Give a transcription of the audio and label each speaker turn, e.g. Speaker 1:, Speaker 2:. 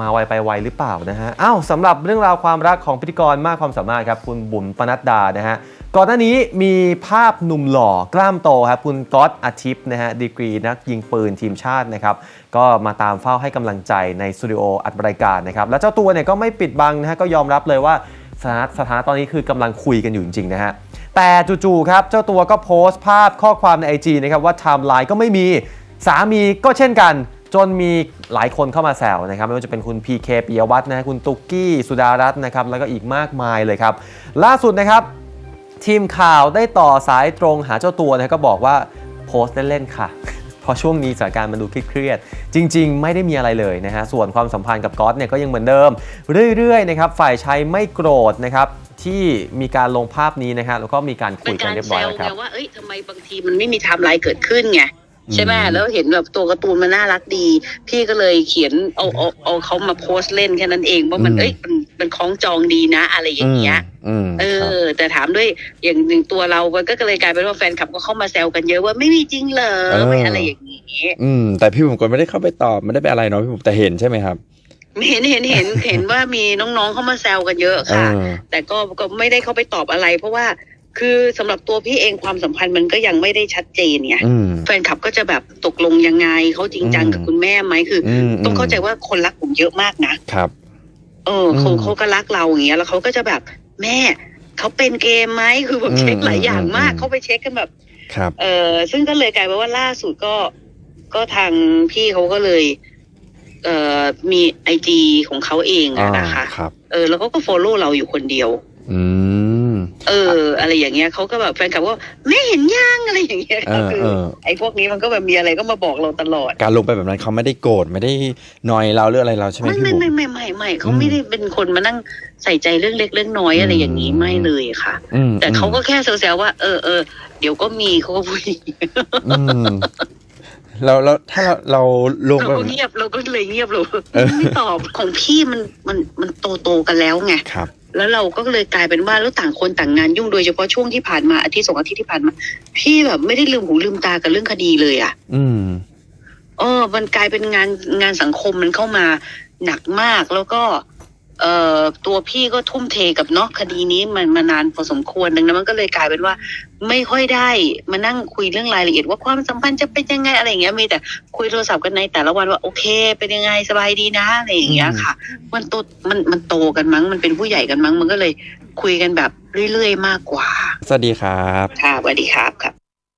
Speaker 1: มาไวไปไวหรือเปล่านะฮะ อ้าวสำหรับเรื่องราวความรักของพิธีกรมากความสามารถครับคุณบุ๋มปนัดดานะฮะ ก่อนหน้านี้มีภาพหนุ่มหล่อกล้ามโตครับคุณก๊อตอาทิตย์นะฮะดีกรีนักยิงปืนทีมชาตินะครับ ก็มาตามเฝ้าให้กำลังใจในสตูดิโออัดรายการนะครับ แล้วเจ้าตัวเนี่ยก็ไม่ปิดบังนะฮะก็ยอมรับเลยว่าสถานะสถานตอนนี้คือกำลังคุยกันอยู่จริงๆนะฮะแต่จู่ๆครับเจ้าตัวก็โพสต์ภาพข้อความใน IG นะครับว่าไทม์ไลน์ก็ไม่มีสามีก็เช่นกัน จนมีหลายคนเข้ามาแซวนะครับไม่ว่าจะเป็นคุณพีเคปิยวัฒน์นะคุณตุกกี้ สุดารัตน์นะครับแล้วก็อีกมากมายเลยครับ ล่าสุดนะครับ ทีมข่าวได้ต่อสายตรงหาเจ้าตัวนะก็บอกว่าโพสต์เล่นๆค่ะเพราะช่วงนี้สถานการณ์มันดูเครียดๆจริง ๆ ไม่ได้มีอะไรเลยนะฮะ ส่วนความสัมพันธ์กับก๊อตเนี่ยก็ยังเหมือนเดิม เรื่อยๆนะครับ ฝ่ายชายไม่โกรธนะครับที่มีการลงภาพนี้นะฮะแล้วก็มีการคุยกัน
Speaker 2: การ
Speaker 1: เรียบ
Speaker 2: แซ
Speaker 1: ร้อย
Speaker 2: ว
Speaker 1: แล้วค
Speaker 2: ไง
Speaker 1: รับ
Speaker 2: ว่าเอ้ยทำไมบางทีมันไม่มีไทม์ไลน์เกิดขึ้นไง ใช่ไหม
Speaker 3: อืม
Speaker 2: แล้วเห็นแบบตัวการ์ตูนมันน่ารักดี พี่ก็เลยเขียนเอาเอาเอาเขามาโพสต์เล่นแค่นั้นเองว่ามัน
Speaker 3: อืม
Speaker 2: เอ้ยมันมันคล้องจองดีนะ อะไรอย่างเงี้ย
Speaker 3: อืม
Speaker 2: เอ
Speaker 3: ครับ
Speaker 2: อแต่ถามด้วยอย่างหนึ่งตัวเรามันก็เลยกลายเป็นว่าแฟนคลับก็เข้ามาแซวกันเยอะว่าไม่มีจริงเหรอ
Speaker 3: เออ
Speaker 2: ไม่อะไรอย่างนี้
Speaker 3: อืมแต่พี่ผมก็ไม่ได้เข้าไปตอบไม่ได้ไปอะไรเนาะพี่ผมแต่เห็นใช่ไหมครับ
Speaker 2: เห็นเห็นเห็นเห็นว่ามีน้องๆเข้ามาแซวกันเยอะค่ะ
Speaker 3: เออ
Speaker 2: แต่ก็ก็ไม่ได้เข้าไปตอบอะไร เพราะว่า คือสำหรับตัวพี่เองความสัมพันธ์มันก็ยังไม่ได้ชัดเจนไง
Speaker 3: อืม
Speaker 2: แฟนคลับก็จะแบบตกลงยังไงเขาจริงจัง
Speaker 3: อืม
Speaker 2: กับคุณแม่ไหมคืออ
Speaker 3: อืม
Speaker 2: ต้องเข้าใจว่าคนรักผมเยอะมากนะครับ เออเขา
Speaker 3: อืม
Speaker 2: เขาก็รักเราอย่างเงี้ยแล้วเขาก็จะแบบแม่เขาเป็นเกมไหมคือแบบ
Speaker 3: อืม
Speaker 2: เช็คหลายอย่างมาก
Speaker 3: อืม
Speaker 2: เขาไปเช็คกันแบบ
Speaker 3: ครับ
Speaker 2: เออซึ่งก็เลยกลายเป็นว่าล่าสุดก็ก็ทางพี่เขาก็เลย เอ่อมีไอจีของเขาเองอะนะคะ
Speaker 3: ครับ
Speaker 2: เออ แล้วเขาก็ฟอลโล่เราอยู่คนเดียว
Speaker 3: อืม
Speaker 2: เออ อะไรอย่างเงี้ยเขาก็แบบแฟนคลับว่าไม่เห็นย่างอะไรอย่างเงี้ย
Speaker 3: เอ
Speaker 2: ก็
Speaker 3: อ
Speaker 2: คือ
Speaker 3: เออ
Speaker 2: ไอ้พวกนี้มันก็แบบมีอะไรก็มาบอกเราตลอด
Speaker 3: การลงไปแบบนั้นเขาไม่ได้โกรธไม่ได้นอยเราหรืออะไรเราใช่ไหม
Speaker 2: ไม่
Speaker 3: พี่
Speaker 2: ไม่
Speaker 3: บุ๋ม
Speaker 2: ไม่ไม่ไม่ไม่เขา
Speaker 3: อืม
Speaker 2: ไม่ได้เป็นคนมานั่งใส่ใจเรื่องเล็กเรื่องน้อยอะไรอย่างนี้
Speaker 3: อืม
Speaker 2: ไม่เลยค่ะ
Speaker 3: อืม
Speaker 2: แต่เขาก็แค่แซวๆว่า เออเออเดี๋ยวก็มีเขาก็พูดอย่างนี้
Speaker 3: อืมเราเราถ้าเราเราลง
Speaker 2: เรา
Speaker 3: ไปแบ
Speaker 2: ก็
Speaker 3: บนั้น
Speaker 2: เงียบเราก็เลยเงียบเรา
Speaker 3: เออ
Speaker 2: ไม่ตอบของพี่มันมันมันโตโตๆกันแล้วไง
Speaker 3: ครับ
Speaker 2: แล้วเราก็เลยกลายเป็นว่าแล้วต่างคนต่างงานยุ่งโดยเฉพาะช่วงที่ผ่านมาอาทิตย์สองอาทิตย์ที่ผ่านมา พี่แบบไม่ได้ลืมหูลืมตากับเรื่องคดีเลยอะ
Speaker 3: อืม
Speaker 2: เออมันกลายเป็นงานงานสังคมมันเข้ามาหนักมากแล้วก็ เอ่อตัวพี่ก็ทุ่มเทกับเนาะคดีนี้มันมานานพอสมควรดังนั้นมันก็เลยกลายเป็นว่า ไม่ค่อยได้มานั่งคุยเรื่องรายละเอียดว่าความสัมพันธ์จะเป็นยังไงอะไรอย่างเงี้ยมีแต่คุยโทรศัพท์กันในแต่ละวันว่าโอเค เป็นยังไงสบายดีนะอะไรอย่างเงี้ยค่ะ มันโตมันมันโตกันมั้งมันเป็นผู้ใหญ่กันมั้ง มันก็เลยคุยกันแบบเรื่อยๆ มากกว่า
Speaker 3: สวัสดีครับ
Speaker 2: ค่ะสวัสดีครับครับ